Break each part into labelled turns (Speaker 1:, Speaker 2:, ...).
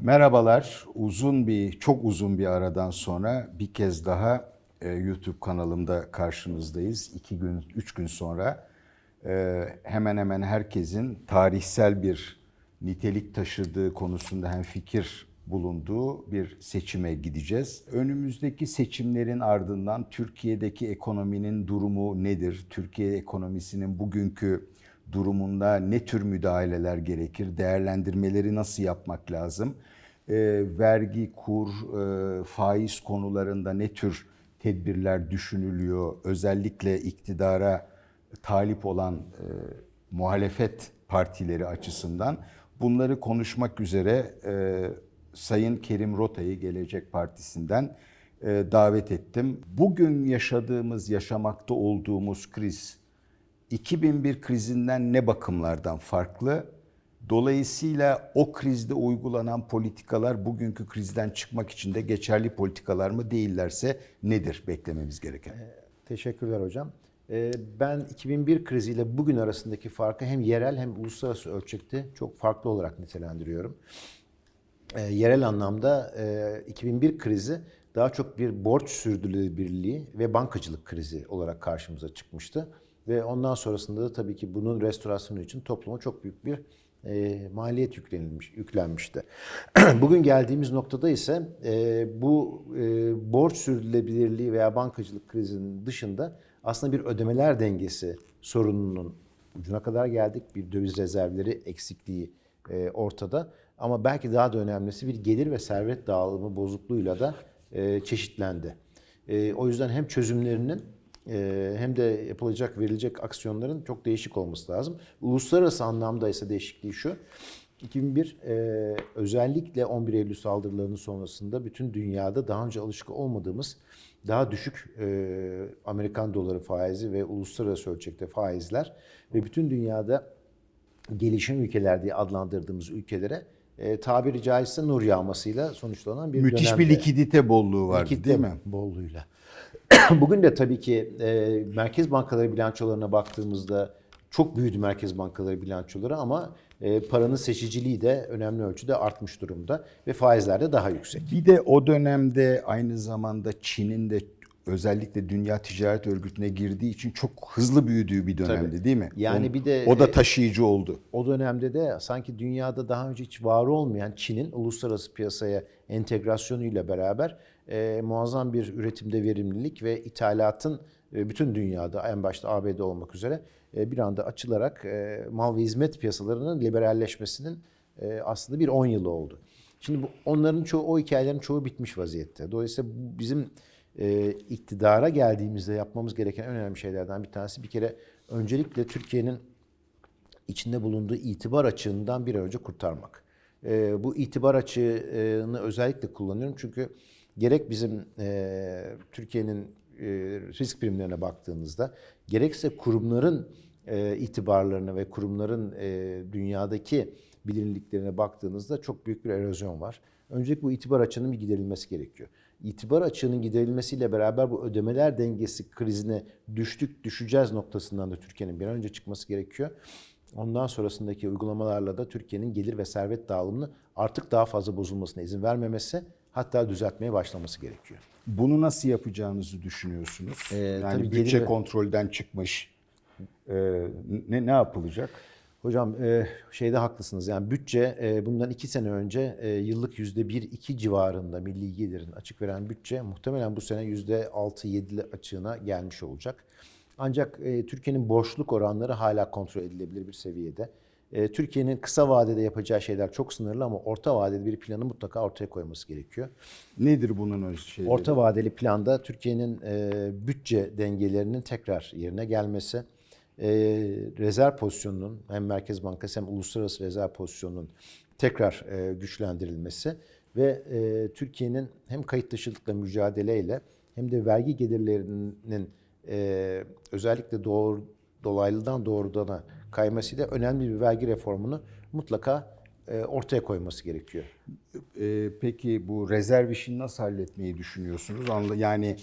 Speaker 1: Merhabalar. Uzun bir, çok uzun bir aradan sonra bir kez daha e, YouTube kanalımda karşınızdayız. İki gün, üç gün sonra e, hemen hemen herkesin tarihsel bir nitelik taşıdığı konusunda hem fikir bulunduğu bir seçime gideceğiz. Önümüzdeki seçimlerin ardından Türkiye'deki ekonominin durumu nedir? Türkiye ekonomisinin bugünkü durumunda ne tür müdahaleler gerekir? Değerlendirmeleri nasıl yapmak lazım? E, vergi, kur, e, faiz konularında ne tür tedbirler düşünülüyor? Özellikle iktidara talip olan e, muhalefet partileri açısından bunları konuşmak üzere e, Sayın Kerim Rota'yı Gelecek Partisi'nden e, davet ettim. Bugün yaşadığımız, yaşamakta olduğumuz kriz 2001 krizinden ne bakımlardan farklı? Dolayısıyla o krizde uygulanan politikalar bugünkü krizden çıkmak için de geçerli politikalar mı değillerse nedir beklememiz gereken?
Speaker 2: Teşekkürler hocam. Ee, Ben 2001 kriziyle bugün arasındaki farkı hem yerel hem uluslararası ölçekte çok farklı olarak nitelendiriyorum. Ee, Yerel anlamda e, 2001 krizi daha çok bir borç sürdürülebilirliği ve bankacılık krizi olarak karşımıza çıkmıştı. Ve ondan sonrasında da tabii ki bunun restorasyonu için topluma çok büyük bir e, maliyet yüklenilmiş, yüklenmişti. Bugün geldiğimiz noktada ise e, bu e, borç sürdürülebilirliği veya bankacılık krizinin dışında aslında bir ödemeler dengesi sorununun ucuna kadar geldik. Bir döviz rezervleri eksikliği e, ortada. Ama belki daha da önemlisi bir gelir ve servet dağılımı bozukluğuyla da e, çeşitlendi. E, o yüzden hem çözümlerinin hem de yapılacak, verilecek aksiyonların çok değişik olması lazım. Uluslararası anlamda ise değişikliği şu. 2001 e, özellikle 11 Eylül saldırılarının sonrasında bütün dünyada daha önce alışık olmadığımız daha düşük e, Amerikan doları faizi ve uluslararası ölçekte faizler ve bütün dünyada gelişen ülkeler diye adlandırdığımız ülkelere e, tabiri caizse nur yağmasıyla sonuçlanan bir
Speaker 1: Müthiş
Speaker 2: dönemde.
Speaker 1: bir likidite bolluğu vardı
Speaker 2: Likidite
Speaker 1: değil mi?
Speaker 2: Bolluğuyla. Bugün de tabii ki e, merkez bankaları bilançolarına baktığımızda çok büyüdü merkez bankaları bilançoları ama e, paranın seçiciliği de önemli ölçüde artmış durumda ve faizler de daha yüksek.
Speaker 1: Bir de o dönemde aynı zamanda Çin'in de özellikle Dünya Ticaret Örgütü'ne girdiği için çok hızlı büyüdüğü bir dönemdi
Speaker 2: Tabii.
Speaker 1: değil mi?
Speaker 2: Yani
Speaker 1: o,
Speaker 2: bir de-
Speaker 1: o da taşıyıcı oldu.
Speaker 2: O dönemde de sanki dünyada daha önce hiç var olmayan Çin'in uluslararası piyasaya entegrasyonuyla beraber e, muazzam bir üretimde verimlilik ve ithalatın e, bütün dünyada en başta ABD olmak üzere e, bir anda açılarak e, mal ve hizmet piyasalarının liberalleşmesinin e, aslında bir 10 yılı oldu. Şimdi bu, onların çoğu, o hikayelerin çoğu bitmiş vaziyette. Dolayısıyla bizim e, iktidara geldiğimizde yapmamız gereken en önemli şeylerden bir tanesi bir kere öncelikle Türkiye'nin içinde bulunduğu itibar açığından bir önce kurtarmak. Ee, bu itibar açığını özellikle kullanıyorum çünkü gerek bizim e, Türkiye'nin e, risk primlerine baktığınızda gerekse kurumların e, itibarlarına ve kurumların e, dünyadaki bilinirliklerine baktığınızda çok büyük bir erozyon var. Öncelikle bu itibar açığının bir giderilmesi gerekiyor. İtibar açığının giderilmesiyle beraber bu ödemeler dengesi krizine düştük, düşeceğiz noktasından da Türkiye'nin bir an önce çıkması gerekiyor. Ondan sonrasındaki uygulamalarla da Türkiye'nin gelir ve servet dağılımını artık daha fazla bozulmasına izin vermemesi hatta düzeltmeye başlaması gerekiyor.
Speaker 1: Bunu nasıl yapacağınızı düşünüyorsunuz?
Speaker 2: Ee,
Speaker 1: yani bütçe
Speaker 2: gelir
Speaker 1: kontrolden çıkmış. Ee, ne ne yapılacak?
Speaker 2: Hocam e, şeyde haklısınız yani bütçe e, bundan iki sene önce e, yıllık yüzde bir iki civarında milli gelirin açık veren bütçe muhtemelen bu sene yüzde altı yedi açığına gelmiş olacak. Ancak Türkiye'nin borçluk oranları hala kontrol edilebilir bir seviyede. Türkiye'nin kısa vadede yapacağı şeyler çok sınırlı ama orta vadeli bir planı mutlaka ortaya koyması gerekiyor.
Speaker 1: Nedir bunun şeyleri?
Speaker 2: Orta vadeli planda Türkiye'nin bütçe dengelerinin tekrar yerine gelmesi, e, rezerv pozisyonunun hem Merkez Bankası hem uluslararası rezerv pozisyonunun tekrar e, güçlendirilmesi ve e, Türkiye'nin hem kayıt dışılıkla mücadeleyle hem de vergi gelirlerinin e, özellikle doğru, dolaylıdan doğrudana kaymasıyla önemli bir vergi reformunu mutlaka e, ortaya koyması gerekiyor.
Speaker 1: Ee, peki bu rezerv işini nasıl halletmeyi düşünüyorsunuz? Yani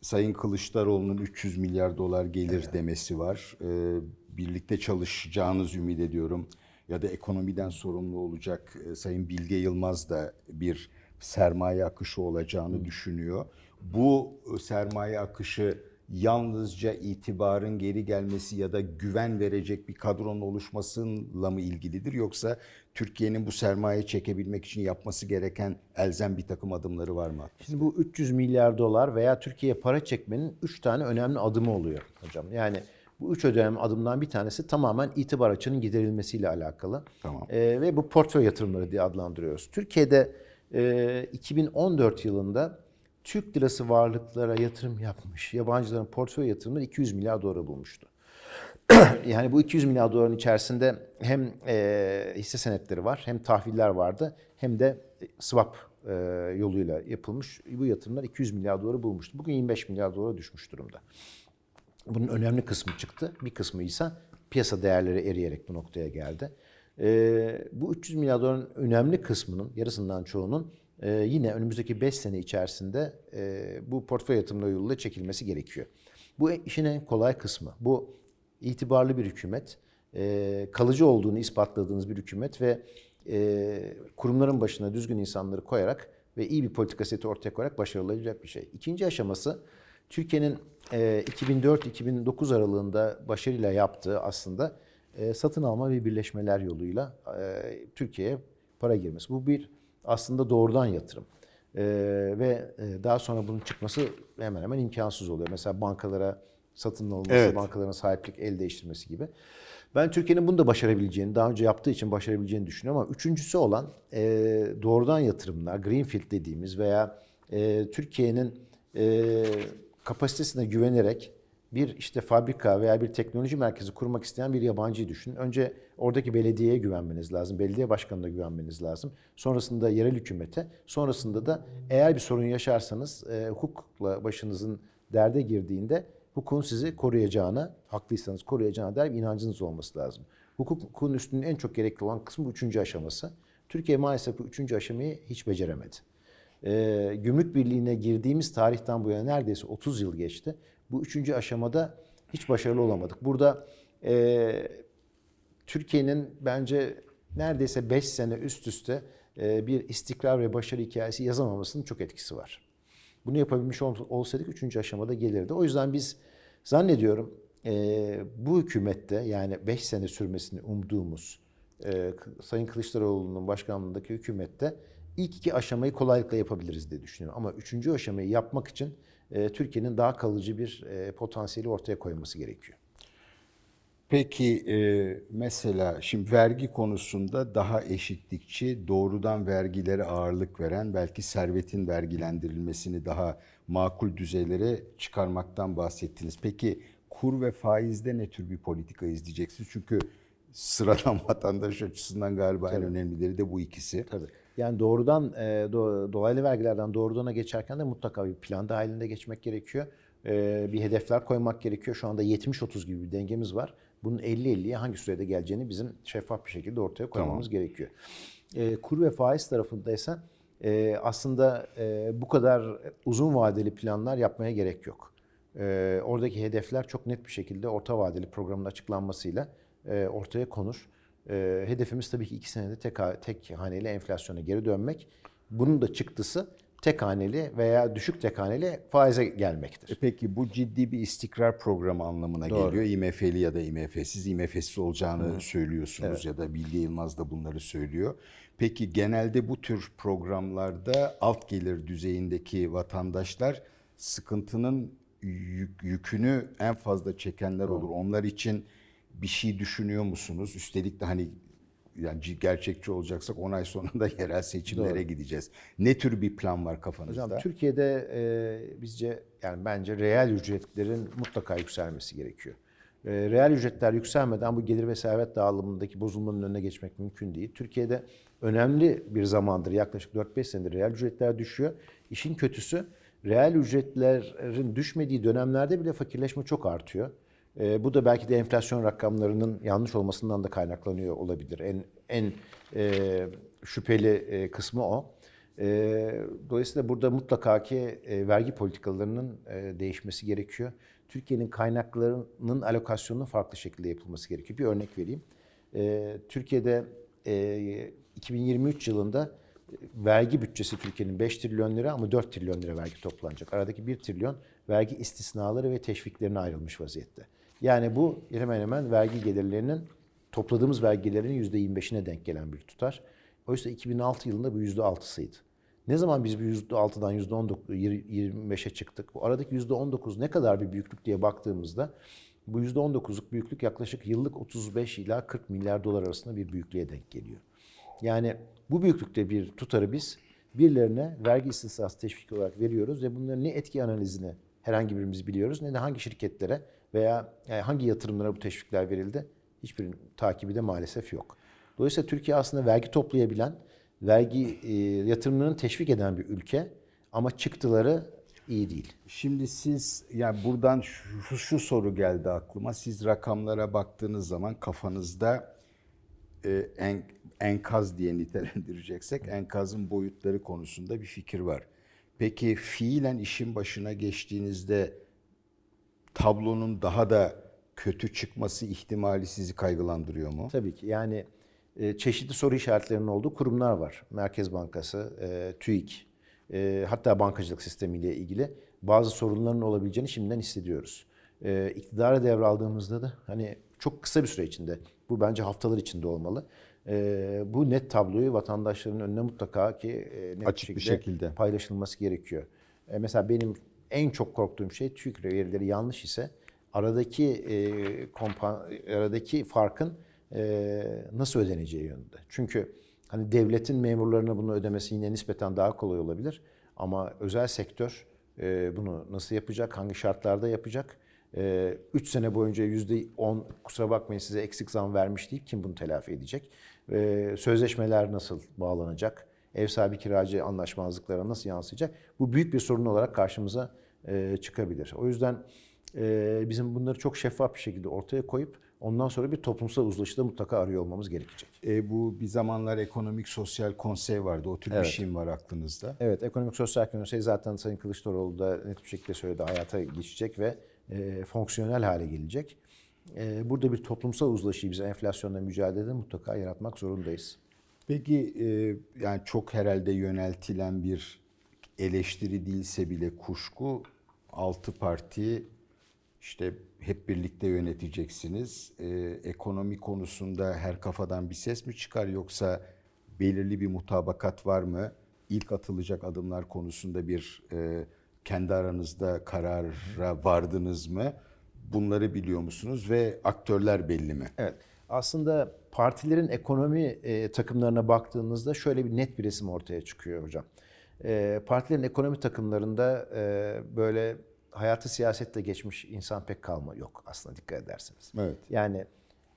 Speaker 1: Sayın Kılıçdaroğlu'nun 300 milyar dolar gelir demesi var. Ee, birlikte çalışacağınız ümit ediyorum. ya da ekonomiden sorumlu olacak e, Sayın Bilge Yılmaz da bir sermaye akışı olacağını düşünüyor. Bu e, sermaye akışı yalnızca itibarın geri gelmesi ya da güven verecek bir kadronun oluşmasıyla mı ilgilidir yoksa Türkiye'nin bu sermaye çekebilmek için yapması gereken elzem bir takım adımları var mı?
Speaker 2: Şimdi bu 300 milyar dolar veya Türkiye'ye para çekmenin 3 tane önemli adımı oluyor hocam. Yani bu üç önemli adımdan bir tanesi tamamen itibar açığının giderilmesiyle alakalı.
Speaker 1: Tamam.
Speaker 2: Ee, ve bu portföy yatırımları diye adlandırıyoruz. Türkiye'de e, 2014 yılında Türk lirası varlıklara yatırım yapmış yabancıların portföy yatırımları 200 milyar doları bulmuştu. yani bu 200 milyar doların içerisinde hem e, hisse senetleri var, hem tahviller vardı, hem de swap e, yoluyla yapılmış bu yatırımlar 200 milyar doları bulmuştu. Bugün 25 milyar dolara düşmüş durumda. Bunun önemli kısmı çıktı. Bir kısmı ise piyasa değerleri eriyerek bu noktaya geldi. Ee, bu 300 milyar doların önemli kısmının, yarısından çoğunun e, yine önümüzdeki 5 sene içerisinde e, bu portföy yatırımları yoluyla çekilmesi gerekiyor. Bu işin en kolay kısmı. Bu itibarlı bir hükümet, e, kalıcı olduğunu ispatladığınız bir hükümet ve e, kurumların başına düzgün insanları koyarak ve iyi bir politika seti ortaya koyarak başarılabilecek bir şey. İkinci aşaması Türkiye'nin e, 2004-2009 aralığında başarıyla yaptığı aslında e, satın alma ve birleşmeler yoluyla e, Türkiye'ye para girmesi. Bu bir aslında doğrudan yatırım. E, ve daha sonra bunun çıkması hemen hemen imkansız oluyor. Mesela bankalara satın alınması,
Speaker 1: Evet.
Speaker 2: bankaların sahiplik el değiştirmesi gibi. Ben Türkiye'nin bunu da başarabileceğini, daha önce yaptığı için başarabileceğini düşünüyorum ama üçüncüsü olan e, doğrudan yatırımlar, Greenfield dediğimiz veya e, Türkiye'nin e, kapasitesine güvenerek bir işte fabrika veya bir teknoloji merkezi kurmak isteyen bir yabancıyı düşünün. Önce oradaki belediyeye güvenmeniz lazım, belediye başkanına güvenmeniz lazım. Sonrasında yerel hükümete, sonrasında da eğer bir sorun yaşarsanız e, hukukla başınızın derde girdiğinde hukukun sizi koruyacağına, haklıysanız koruyacağına dair bir inancınız olması lazım. Hukukun üstünün en çok gerekli olan kısmı üçüncü aşaması. Türkiye maalesef bu üçüncü aşamayı hiç beceremedi. Ee, gümrük birliğine girdiğimiz tarihten bu yana neredeyse 30 yıl geçti. Bu üçüncü aşamada hiç başarılı olamadık. Burada e, Türkiye'nin bence neredeyse 5 sene üst üste e, bir istikrar ve başarı hikayesi yazamamasının çok etkisi var. Bunu yapabilmiş ol- olsaydık üçüncü aşamada gelirdi. O yüzden biz zannediyorum e, bu hükümette yani 5 sene sürmesini umduğumuz e, Sayın Kılıçdaroğlu'nun başkanlığındaki hükümette ilk iki aşamayı kolaylıkla yapabiliriz diye düşünüyorum. Ama üçüncü aşamayı yapmak için Türkiye'nin daha kalıcı bir e, potansiyeli ortaya koyması gerekiyor.
Speaker 1: Peki e, mesela şimdi vergi konusunda daha eşitlikçi, doğrudan vergilere ağırlık veren, belki servetin vergilendirilmesini daha makul düzeylere çıkarmaktan bahsettiniz. Peki kur ve faizde ne tür bir politika izleyeceksiniz? Çünkü sıradan vatandaş açısından galiba en önemlileri de bu ikisi.
Speaker 2: Tabii. Yani doğrudan e, do- dolaylı vergilerden doğrudana geçerken de mutlaka bir plan dahilinde geçmek gerekiyor. E, bir hedefler koymak gerekiyor. Şu anda 70-30 gibi bir dengemiz var. Bunun 50-50'ye hangi sürede geleceğini bizim şeffaf bir şekilde ortaya koymamız gerekiyor. E, kur ve faiz tarafında ise e, aslında e, bu kadar uzun vadeli planlar yapmaya gerek yok. E, oradaki hedefler çok net bir şekilde orta vadeli programın açıklanmasıyla e, ortaya konur. E, hedefimiz tabii ki iki senede tek, tek haneli enflasyona geri dönmek. Bunun da çıktısı tek haneli veya düşük tek haneli faize gelmektir.
Speaker 1: E Peki bu ciddi bir istikrar programı anlamına geliyor. IMF'li ya da IMF'siz, IMF'siz olacağını söylüyorsunuz ya da Bilge Yılmaz da bunları söylüyor. Peki genelde bu tür programlarda alt gelir düzeyindeki vatandaşlar sıkıntının yük- yükünü en fazla çekenler olur. Onlar için bir şey düşünüyor musunuz? Üstelik de hani yani gerçekçi olacaksak 10 ay sonunda yerel seçimlere gideceğiz. Ne tür bir plan var kafanızda?
Speaker 2: Hocam Türkiye'de e, bizce yani bence reel ücretlerin mutlaka yükselmesi gerekiyor. E, reel ücretler yükselmeden bu gelir ve servet dağılımındaki bozulmanın önüne geçmek mümkün değil. Türkiye'de önemli bir zamandır yaklaşık 4-5 senedir reel ücretler düşüyor. İşin kötüsü reel ücretlerin düşmediği dönemlerde bile fakirleşme çok artıyor. E, bu da belki de enflasyon rakamlarının yanlış olmasından da kaynaklanıyor olabilir. En en e, şüpheli e, kısmı o. E, dolayısıyla burada mutlaka ki e, vergi politikalarının e, değişmesi gerekiyor. Türkiye'nin kaynaklarının alokasyonunun farklı şekilde yapılması gerekiyor. Bir örnek vereyim. e, Türkiye'de e, 2023 yılında e, vergi bütçesi Türkiye'nin 5 trilyon lira ama 4 trilyon lira vergi toplanacak. Aradaki 1 trilyon vergi istisnaları ve teşviklerine ayrılmış vaziyette. Yani bu hemen hemen vergi gelirlerinin topladığımız vergilerin %25'ine denk gelen bir tutar. Oysa 2006 yılında bu %6'sıydı. Ne zaman biz bu %6'dan %25'e çıktık? Bu aradaki %19 ne kadar bir büyüklük diye baktığımızda bu %19'luk büyüklük yaklaşık yıllık 35 ila 40 milyar dolar arasında bir büyüklüğe denk geliyor. Yani bu büyüklükte bir tutarı biz birilerine vergi istisnası teşvik olarak veriyoruz ve bunların ne etki analizini herhangi birimiz biliyoruz ne de hangi şirketlere veya yani hangi yatırımlara bu teşvikler verildi hiçbir takibi de maalesef yok. Dolayısıyla Türkiye aslında vergi toplayabilen, vergi e, yatırımlarını teşvik eden bir ülke ama çıktıları iyi değil.
Speaker 1: Şimdi siz yani buradan şu, şu soru geldi aklıma. Siz rakamlara baktığınız zaman kafanızda e, en, enkaz diye nitelendireceksek enkazın boyutları konusunda bir fikir var. Peki fiilen işin başına geçtiğinizde tablonun daha da kötü çıkması ihtimali sizi kaygılandırıyor mu?
Speaker 2: Tabii ki yani e, çeşitli soru işaretlerinin olduğu kurumlar var. Merkez Bankası, e, TÜİK, e, hatta bankacılık sistemiyle ilgili bazı sorunların olabileceğini şimdiden hissediyoruz. E, iktidara devraldığımızda da hani çok kısa bir süre içinde, bu bence haftalar içinde olmalı. E, bu net tabloyu vatandaşların önüne mutlaka ki e, net
Speaker 1: Açık bir şekilde.
Speaker 2: paylaşılması gerekiyor. E, mesela benim en çok korktuğum şey TÜİK verileri yanlış ise aradaki e, kompa- aradaki farkın e, nasıl ödeneceği yönünde. Çünkü hani devletin memurlarına bunu ödemesi yine nispeten daha kolay olabilir ama özel sektör e, bunu nasıl yapacak, hangi şartlarda yapacak? 3 sene boyunca %10 kusura bakmayın size eksik zam vermiş deyip kim bunu telafi edecek? E, sözleşmeler nasıl bağlanacak? Ev sahibi kiracı anlaşmazlıklara nasıl yansıyacak? Bu büyük bir sorun olarak karşımıza e, çıkabilir. O yüzden e, bizim bunları çok şeffaf bir şekilde ortaya koyup ondan sonra bir toplumsal uzlaşıda mutlaka arıyor olmamız gerekecek.
Speaker 1: E, bu bir zamanlar ekonomik sosyal konsey vardı. O tür bir
Speaker 2: Evet.
Speaker 1: şey mi var aklınızda?
Speaker 2: Evet, ekonomik sosyal konsey zaten Sayın Kılıçdaroğlu da net bir şekilde söyledi hayata geçecek ve e, fonksiyonel hale gelecek. E, burada bir toplumsal uzlaşıyı bize enflasyonla mücadelede mutlaka yaratmak zorundayız.
Speaker 1: Peki e, yani çok herhalde yöneltilen bir eleştiri değilse bile kuşku altı parti işte hep birlikte yöneteceksiniz. E, ekonomi konusunda her kafadan bir ses mi çıkar yoksa belirli bir mutabakat var mı? İlk atılacak adımlar konusunda bir e, kendi aranızda karara vardınız mı? Bunları biliyor musunuz ve aktörler belli mi?
Speaker 2: Evet. Aslında partilerin ekonomi e, takımlarına baktığınızda şöyle bir net bir resim ortaya çıkıyor hocam. E, partilerin ekonomi takımlarında e, böyle hayatı siyasette geçmiş insan pek kalma yok aslında dikkat ederseniz.
Speaker 1: Evet.
Speaker 2: Yani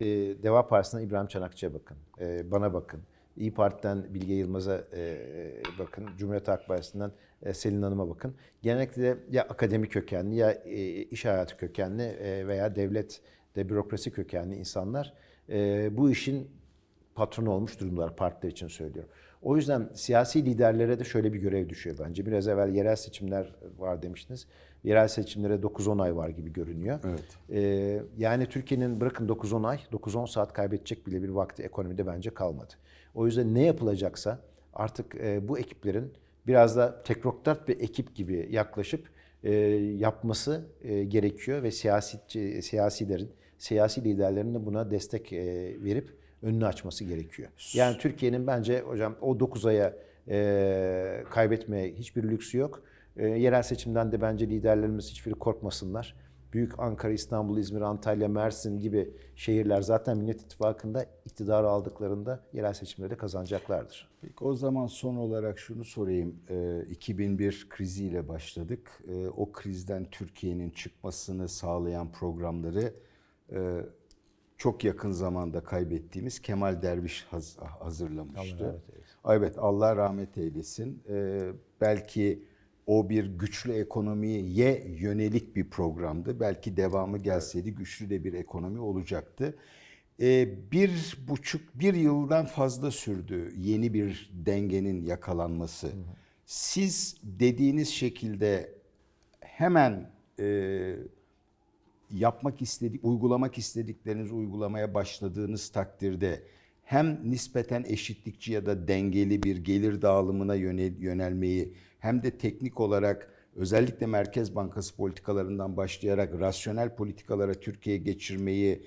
Speaker 2: e, Deva Partisi'nden İbrahim Çanakçı'ya bakın, e, bana bakın. İyi Parti'den Bilge Yılmaz'a e, bakın, Cumhuriyet Halk Partisi'nden e, Selin Hanım'a bakın. Genellikle ya akademik kökenli ya e, iş hayatı kökenli e, veya devlet de bürokrasi kökenli insanlar e, bu işin patronu olmuş durumlar partiler için söylüyorum. O yüzden siyasi liderlere de şöyle bir görev düşüyor bence. Biraz evvel yerel seçimler var demiştiniz. Yerel seçimlere 9-10 ay var gibi görünüyor.
Speaker 1: Evet.
Speaker 2: Ee, yani Türkiye'nin bırakın 9-10 ay, 9-10 saat kaybedecek bile bir vakti ekonomide bence kalmadı. O yüzden ne yapılacaksa artık e, bu ekiplerin biraz da teknokrat bir ekip gibi yaklaşıp e, yapması e, gerekiyor ve siyasi siyasilerin, siyasi liderlerin de buna destek e, verip önünü açması gerekiyor. Yani Türkiye'nin bence hocam o 9 aya e, kaybetmeye hiçbir lüksü yok. E, yerel seçimden de bence liderlerimiz hiçbiri korkmasınlar. Büyük Ankara, İstanbul, İzmir, Antalya, Mersin gibi şehirler zaten Millet İttifakı'nda iktidarı aldıklarında yerel seçimleri de kazanacaklardır.
Speaker 1: Peki o zaman son olarak şunu sorayım. Ee, 2001 kriziyle başladık. Ee, o krizden Türkiye'nin çıkmasını sağlayan programları e, çok yakın zamanda kaybettiğimiz Kemal Derviş haz- hazırlamıştı.
Speaker 2: Allah.
Speaker 1: Evet Allah rahmet eylesin. Ee, belki o bir güçlü ekonomiye yönelik bir programdı. Belki devamı gelseydi güçlü de bir ekonomi olacaktı. Ee, bir buçuk, bir yıldan fazla sürdü yeni bir dengenin yakalanması. Siz dediğiniz şekilde hemen e, yapmak istedik, uygulamak istedikleriniz uygulamaya başladığınız takdirde hem nispeten eşitlikçi ya da dengeli bir gelir dağılımına yönel, yönelmeyi hem de teknik olarak özellikle Merkez Bankası politikalarından başlayarak rasyonel politikalara Türkiye geçirmeyi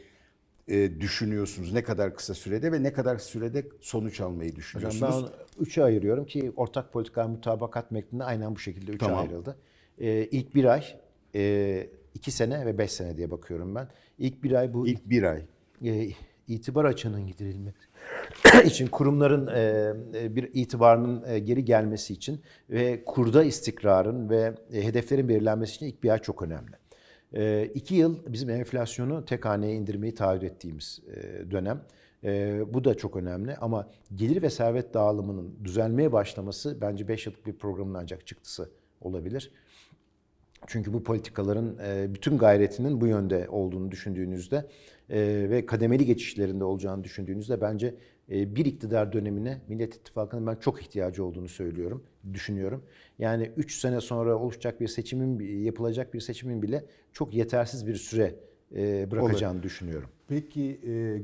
Speaker 1: e, düşünüyorsunuz? Ne kadar kısa sürede ve ne kadar sürede sonuç almayı
Speaker 2: Hocam
Speaker 1: düşünüyorsunuz?
Speaker 2: ben onu üçe ayırıyorum ki ortak politika mutabakat metninde aynen bu şekilde üçe
Speaker 1: Tamam.
Speaker 2: ayrıldı. Ee, ilk bir ay, e, iki sene ve beş sene diye bakıyorum ben. İlk bir ay bu
Speaker 1: İlk bir ay.
Speaker 2: e, itibar açığının giderilmesi için kurumların e, e, bir itibarının e, geri gelmesi için ve kurda istikrarın ve e, hedeflerin belirlenmesi için ilk bir ay çok önemli. E, iki yıl bizim enflasyonu tek haneye indirmeyi taahhüt ettiğimiz e, dönem. E, bu da çok önemli ama gelir ve servet dağılımının düzelmeye başlaması bence 5 yıllık bir programın ancak çıktısı olabilir. Çünkü bu politikaların e, bütün gayretinin bu yönde olduğunu düşündüğünüzde e, ve kademeli geçişlerinde olacağını düşündüğünüzde bence e, bir iktidar dönemine Millet İttifakı'nın ben çok ihtiyacı olduğunu söylüyorum, düşünüyorum. Yani 3 sene sonra oluşacak bir seçimin, yapılacak bir seçimin bile çok yetersiz bir süre bırakacağını düşünüyorum.
Speaker 1: Peki e,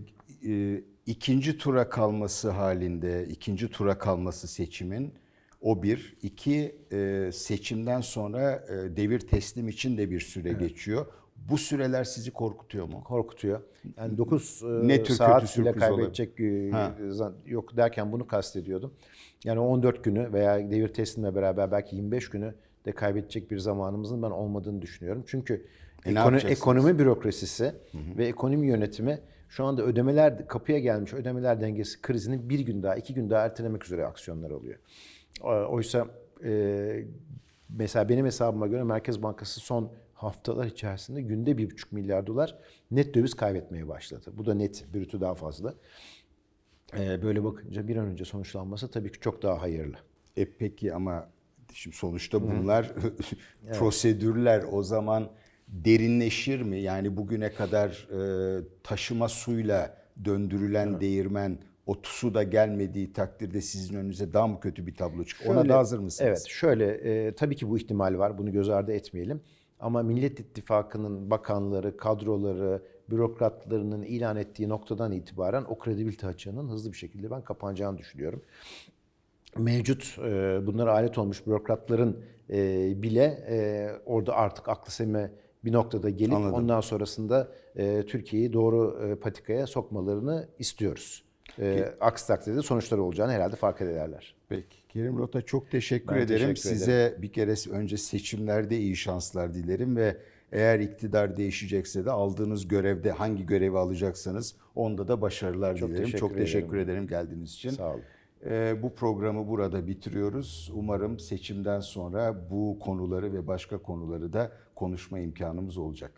Speaker 1: e, ikinci tura kalması halinde, ikinci tura kalması seçimin o bir. iki e, seçimden sonra e, devir teslim için de bir süre geçiyor. Bu süreler sizi korkutuyor mu?
Speaker 2: korkutuyor. Yani 9
Speaker 1: Ne tür
Speaker 2: saat
Speaker 1: kötü
Speaker 2: bile kaybedecek e, zan- yok derken bunu kastediyordum. Yani 14 günü veya devir teslimle beraber belki 25 günü de kaybedecek bir zamanımızın ben olmadığını düşünüyorum. Çünkü
Speaker 1: E, ne
Speaker 2: ekono-
Speaker 1: yapacaksınız?
Speaker 2: ekonomi bürokrasisi ve ekonomi yönetimi şu anda ödemeler kapıya gelmiş ödemeler dengesi krizini bir gün daha iki gün daha ertelemek üzere aksiyonlar alıyor. E, Oysa e, mesela benim hesabıma göre Merkez Bankası son haftalar içerisinde günde 1,5 milyar dolar net döviz kaybetmeye başladı. Bu da net, brütü daha fazla. E, böyle bakınca bir an önce sonuçlanması tabii ki çok daha hayırlı.
Speaker 1: E peki ama şimdi sonuçta bunlar prosedürler o zaman derinleşir mi? Yani bugüne kadar e, taşıma suyla döndürülen değirmen o su da gelmediği takdirde sizin önünüze daha mı kötü bir tablo çıkıyor? Ona da hazır mısınız?
Speaker 2: Evet, şöyle e, tabii ki bu ihtimal var. Bunu göz ardı etmeyelim. Ama Millet İttifakı'nın bakanları, kadroları, bürokratlarının ilan ettiği noktadan itibaren o kredibilite açığının hızlı bir şekilde ben kapanacağını düşünüyorum. Mevcut e, bunlara alet olmuş bürokratların e, bile e, orada artık aklı selime bir noktada gelip
Speaker 1: Anladım.
Speaker 2: ondan sonrasında e, Türkiye'yi doğru e, patikaya sokmalarını istiyoruz. E, aksi takdirde sonuçları olacağını herhalde fark ederler.
Speaker 1: Peki. Kerim Rota çok teşekkür
Speaker 2: Ben
Speaker 1: ederim.
Speaker 2: teşekkür
Speaker 1: Size bir kere önce seçimlerde iyi şanslar dilerim ve eğer iktidar değişecekse de aldığınız görevde hangi görevi alacaksanız onda da başarılar
Speaker 2: Çok
Speaker 1: dilerim.
Speaker 2: teşekkür
Speaker 1: çok teşekkür
Speaker 2: ederim.
Speaker 1: ederim geldiğiniz için.
Speaker 2: Sağ olun.
Speaker 1: Ee, bu programı burada bitiriyoruz. Umarım seçimden sonra bu konuları ve başka konuları da konuşma imkanımız olacak.